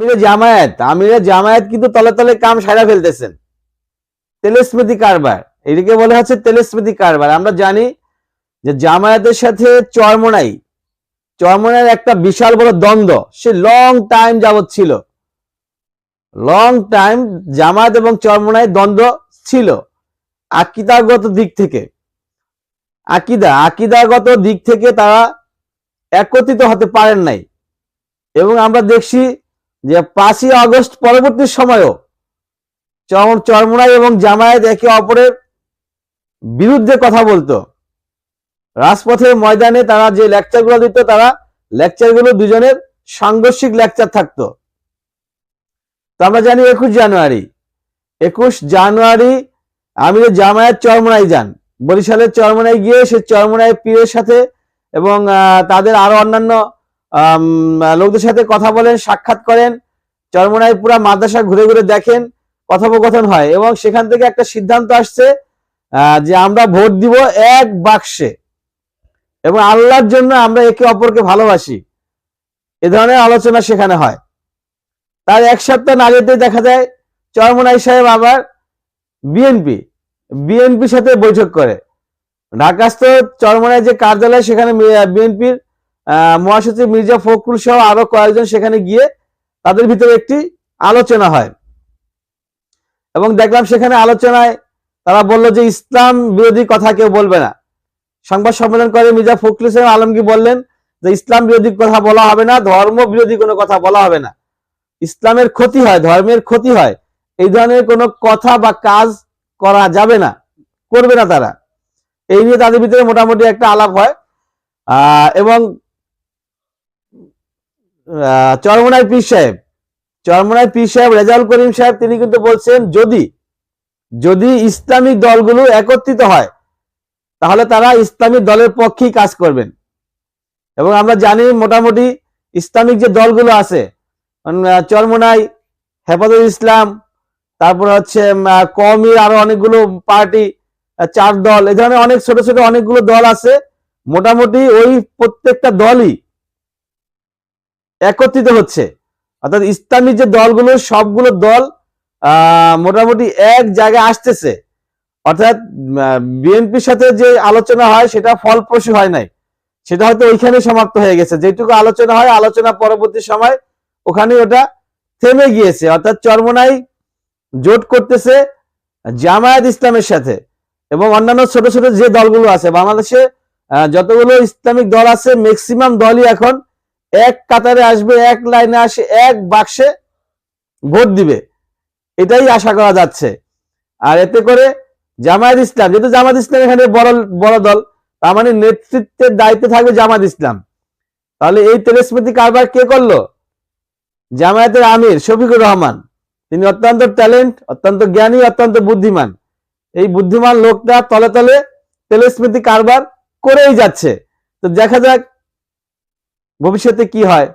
আমিরে জামায়াত আমিরে জামায়াত কিন্তু তলে তলে কাম সারা ফেলতেছেন। তেলেস্মৃতি কারবার, এটিকে বলে হচ্ছে তেলেস্মৃতি কারবার। আমরা জানি যে জামায়াতের সাথে চরমনাই চরমনার একটা বিশাল বড় দ্বন্দ্ব। সে লং টাইম যাবত ছিল। লং টাইম জামায়াত এবং চরমনাই দ্বন্দ্ব ছিল। আকিদাগত দিক থেকে, আকিদা, আকিদাগত দিক থেকে তারা একত্রিত হতে পারেন নাই। এবং আমরা দেখছি যে পাঁচই আগস্ট পরবর্তী সময়ও চর- চরমোনাই এবং জামায়াত একে অপরের বিরুদ্ধে কথা বলতো। রাজপথের ময়দানে তারা যে লেকচারগুলো দিত, তারা লেকচারগুলো দুজনের সাংঘর্ষিক লেকচার থাকতো। তো আমরা জানি একুশ জানুয়ারি। একুশ জানুয়ারি আমি আমির জামায়াত চরমোনাই যান। বরিশালের চরমোনাই গিয়ে সে চরমোনাই পীরের সাথে এবং তাদের আরও অন্যান্য লোকদের সাথে কথা বলেন, সাক্ষাৎ করেন চরমোনাই পুরা মাদ্রাসা ঘুরে ঘুরে দেখেন, কথোপকথন হয় এবং সেখান থেকে একটা সিদ্ধান্ত আসছে যে আমরা ভোট দিব এক বাক্সে এবং আল্লাহর জন্য আমরা একে অপরকে ভালোবাসি। এ ধরনের আলোচনা সেখানে হয়। তার এক সপ্তাহ আগেতে দেখা যায়, চরমোনাই সাহেব আবার বিএনপি, বিএনপির সাথে বৈঠক করে। ঢাকাস্থ চরমোনাই যে কার্যালয়, সেখানে বিএনপির মহাসচিব মির্জা ফখরুল সহ আরও কয়েকজন সেখানে গিয়ে তাদের ভিতরে একটি আলোচনা হয়। এবং দেখলাম সেখানে আলোচনায় তারা বলল যে ইসলাম বিরোধী কথা কেউ বলবে না। সংবাদ সম্মেলন করে মির্জা ফখরুল ইসলাম আলমগীর বললেন যে ইসলাম বিরোধী কথা বলা হবে না, ধর্ম বিরোধী কোনো কথা বলা হবে না। ইসলামের ক্ষতি হয়, ধর্মের ক্ষতি হয়, এই ধরনের কোনো কথা বা কাজ করা যাবে না, করবে না তারা। এই নিয়ে তাদের ভিতরে মোটামুটি একটা আলাপ হয়। এবং আহ, চরমোনাই পীর সাহেব। চরমোনাই পীর সাহেব রেজাউল করিম সাহেব তিনি কিন্তু বলছেন যদি যদি ইসলামিক দলগুলো একত্রিত হয় তাহলে তারা ইসলামিক দলের পক্ষেই কাজ করবেন। এবং আমরা জানি মোটামুটি ইসলামিক যে দলগুলো আছে চরমোনাই হেফাজুল ইসলাম তারপর হচ্ছে আহ, আরও অনেকগুলো পার্টি চার দল এ ধরনের অনেক ছোট ছোট অনেকগুলো দল আছে। মোটামুটি ওই প্রত্যেকটা দলই একত্রিত হচ্ছে। অর্থাৎ ইসলামী যে দলগুলো, সবগুলো দল মোটামুটি এক জায়গায় আসতেছে। অর্থাৎ বিএনপির সাথে যে আলোচনা হয়, সেটা ফলপ্রসূ হয় নাই। সেটা হয়তো ওইখানে সমাপ্ত হয়ে গেছে। যেটুকু আলোচনা হয়, আলোচনা পরবর্তী সময় ওখানে ওটা থেমে গিয়েছে। অর্থাৎ চরমনাই জোট করতেছে জামায়াত ইসলামের সাথে এবং অন্যান্য ছোট ছোট যে দলগুলো আছে, বাংলাদেশে যতগুলো ইসলামিক দল আছে ম্যাক্সিমাম দলই এখন এক কাতারে আসবে, এক লাইনে আসে, এক বাক্সে ভোট দিবে। এটাই আশা করা যাচ্ছে। আর এতে করে জামায়াত ইসলাম, যেহেতু জামাত ইসলাম এখানে বড় বড় দল, তার মানে নেতৃত্বের দায়িত্বে থাকবে জামাত ইসলাম। তাহলে এই তেলেস্মৃতি কারবার কে করল? জামায়াতের আমির শফিকুর রহমান। তিনি অত্যন্ত ট্যালেন্ট, অত্যন্ত জ্ঞানী, অত্যন্ত বুদ্ধিমান। এই বুদ্ধিমান লোকটা তলে তলে তেলেস্মৃতি কারবার করেই যাচ্ছে। তো দেখা যাক ভবিষ্যতে কি হয়?